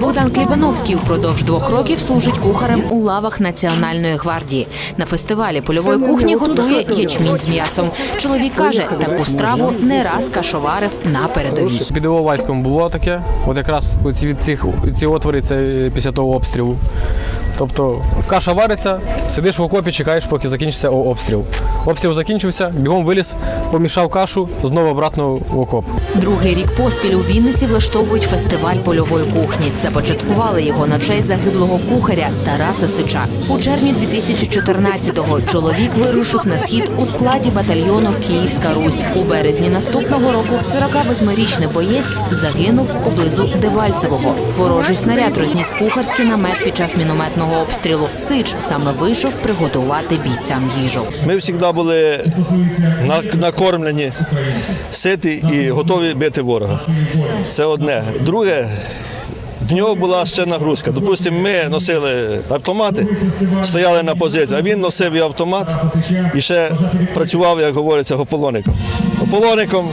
Богдан Кліпановський впродовж двох років служить кухарем у лавах Національної гвардії. На фестивалі польової кухні готує ячмінь з м'ясом. Чоловік каже, таку страву не раз кашоварив на передовій. Під Іловайськом було таке. От якраз ці від цих ці отвори це після того обстрілу. Тобто каша вариться, сидиш в окопі, чекаєш, поки закінчиться обстріл. Обстріл закінчився, бігом виліз, помішав кашу, знову обратно в окоп. Другий рік поспіль у Вінниці влаштовують фестиваль польової кухні. Започаткували його на честь загиблого кухаря Тараса Сича. У червні 2014-го чоловік вирушив на схід у складі батальйону Київська Русь. У березні наступного року 48-річний боєць загинув поблизу Дебальцевого. Ворожий снаряд розніс кухарський намет під час мінометного обстрілу. Сич саме вийшов приготувати бійцям їжу. Ми завжди були накормлені, ситі і готові бити ворога. Це одне. Друге, в нього була ще нагрузка. Допустимо, ми носили автомати, стояли на позиції, а він носив і автомат і ще працював, як говориться, гополоником. Гополоником,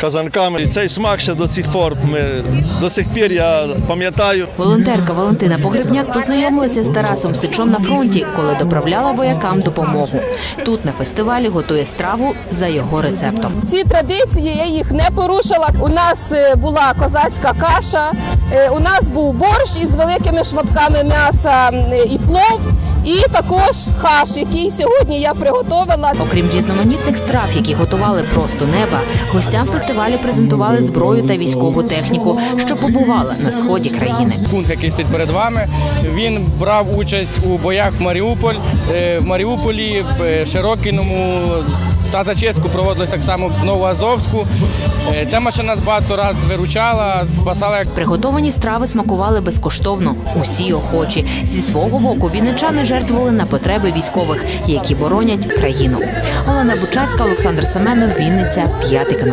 казанками. І цей смак ще до цих пор. Ми, до сих пір я пам'ятаю. Волонтерка Валентина Погребняк познайомилася з Тарасом Сичом на фронті, коли доправляла воякам допомогу. Тут на фестивалі готує страву за його рецептом. Ці традиції я їх не порушила. У нас е, була козацька каша, у нас був борщ із великими шматками м'яса і плов, і також хаш, який сьогодні я приготувала. Окрім різноманітних страв, які готували просто неба, гостям фестивалю презентували зброю та військову техніку, що побувала на сході країни. Пункт, який стоїть перед вами, він брав участь у боях в Маріуполь, е, в Маріуполі, е, Широкіному. Та зачистку проводилася так само в Новоазовську. Е, Ця машина з багато раз виручала, спасала Приготовані страви смакували безкоштовно. Усі охочі зі свого боку вінничани жертвували на потреби військових, які боронять країну. Олена Бучацька, Олександр Семенов, Вінниця, п'ятий.